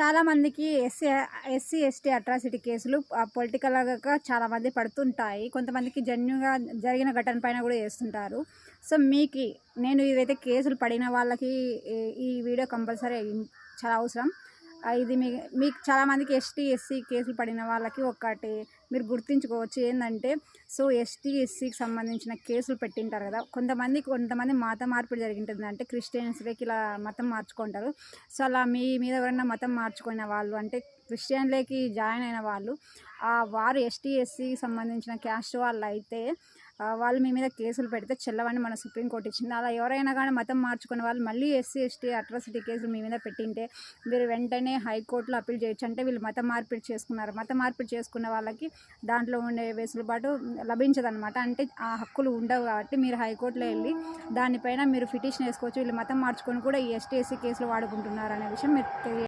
చాలామందికి SC SC ST atrocity కేసులు పొలిటికల్గా చాలామంది పడుతుంటాయి. కొంతమందికి జన్యుగా జరిగిన ఘటన పైన కూడా చేస్తుంటారు. సో మీకు నేను ఇదైతే కేసులు పడిన వాళ్ళకి ఈ- వీడియో కంపల్సరీ చాలా అవసరం. ఇది మీ మీకు చాలామందికి ఎస్టీ ఎస్సీ కేసులు పడిన వాళ్ళకి ఒకటి మీరు గుర్తుంచుకోవచ్చు ఏంటంటే సో ఎస్టీ ఎస్సీకి సంబంధించిన కేసులు పెట్టింటారు కదా. కొంతమంది కొంతమంది మత మార్పిడి జరిగింటుంది అంటే క్రిస్టియన్స్కి ఇలా మతం మార్చుకుంటారు. సో అలా మీ మీద ఎవరైనా మతం మార్చుకున్న వాళ్ళు అంటే క్రిస్టియన్లోకి జాయిన్ అయిన వాళ్ళు ఆ వారు ఎస్టీ ఎస్సీకి సంబంధించిన క్యాస్ట్ వాళ్ళు అయితే వాళ్ళు మీ మీద కేసులు పెడితే చెల్లవని మన సుప్రీంకోర్టు ఇచ్చింది. అలా ఎవరైనా కానీ మతం మార్చుకున్న వాళ్ళు మళ్ళీ ఎస్సీ ఎస్టీ అట్రాసిటీ కేసులు మీ మీద పెట్టింటే మీరు వెంటనే హైకోర్టులో అప్పీల్ చేయొచ్చు. అంటే వీళ్ళు మత మార్పిడి చేసుకున్నారు. మత మార్పిడి చేసుకున్న వాళ్ళకి దాంట్లో ఉండే వెసులుబాటు లభించదనమాట అంటే ఆ హక్కులు ఉండవు కాబట్టి మీరు హైకోర్టులో వెళ్ళి దానిపైన మీరు పిటిషన్ వేసుకోవచ్చు. వీళ్ళు మతం మార్చుకొని కూడా ఈ ఎస్టీ ఎస్సీ కేసులు వాడుకుంటున్నారు అనే విషయం మీరు తెలియ